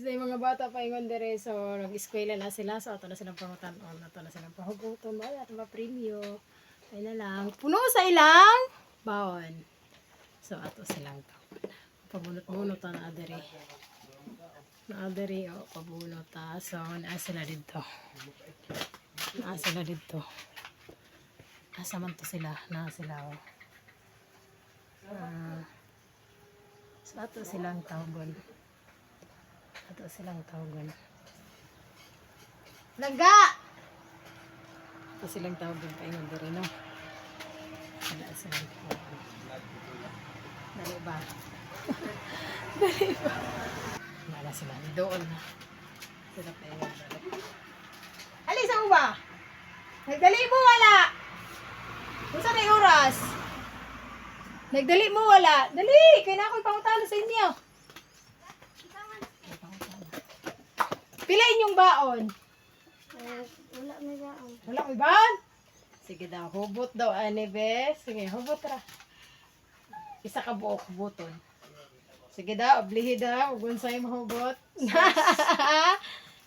Kasi yung mga bata pa ingon dire so nag-eskwela na sila. So ato na silang pangutan on ato na silang pahuguton ba ato ba premyo? Ay na lang. Puno sa ilang? Baon. So ato silang pabunot-bunot na dire na dire o pabunot ta so naa sila dito. Naa sila dito. Nasa man to sila naa sila oh. Ah. so ato silang tawgon ato silang tawgon Langga! Ato silang tawgon pa ingon diri no wala silang tawgon dali ba dali ba wala sila doon na sila pa dali Alisa mo ba? Nagdali mo wala! Kung saan oras? Nagdali mo wala. Dali! Kaya na ako'y pangutalo sa inyo. Pila inyong baon? Wala may gaon. Wala ko baon? Sige daw, hubot daw, ane be. Sige, hubot ra. Isa ka buok huboton. Sige daw, oblihi daw. Huwag sa'yo mahubot.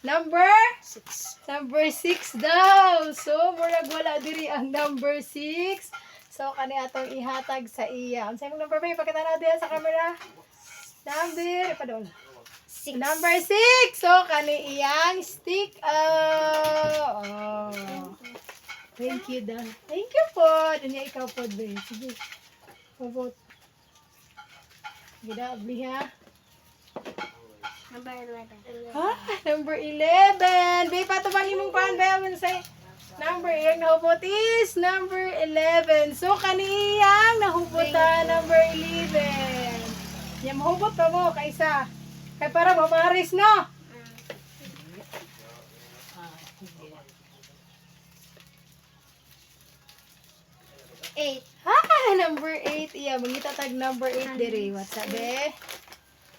number? Six. Number 6 daw. So, murag wala diri ang number 6. So, kani atong ihatag sa iya. Ang sa'yo number ba? Ipakita natin sa camera. Number, pa doon. Six. Number 6. So, kani iyang stick. Oh. oh. Thank you, Dan. Thank you po. Danya ikaw po, Ben. Sige. Pabot. Gida, abli ha. Number eleven. Ha? Number 11. Bay, patubang imong pan, bay. Aman say, number iyang nahubot is number 11. So, kaniyang nahubutan number 11. Yan, mahubot pa mo, kaisa. Kay para mamaris, no? Eight. Ha? Number 8. Iya, mangita tag number 8 diri. What sabi?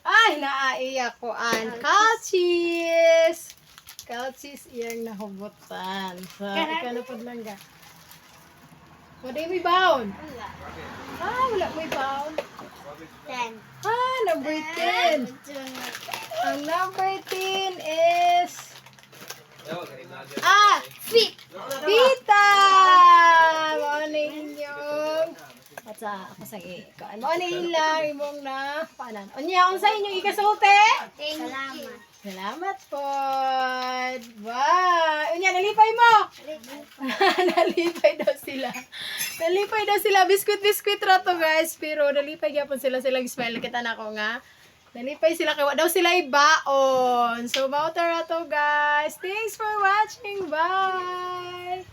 Ay, naaiyak ko an. Couches! Couches iyang nahubutan. Na po lang ga. Wala may bound. Wala. Ah, wala may bound. Ten. Ah, number 10. Ang number 10 is... Ah! Feet. Pita! Morning yung... At sa ako sa ikaw. Morning lang imong na panan. Unya, ang sa inyong ikasulti? Thank Salamat. Salamat po. Bye. Unya, nalipay mo. nalipay daw sila. Nalipay daw sila. Biskuit-biskuit ra to guys. Pero nalipay gyapon sila silang smile. Kita na ko nga. Nalipay sila kay daw sila ibaon. So, mauta ra to guys. Thanks for watching. Bye.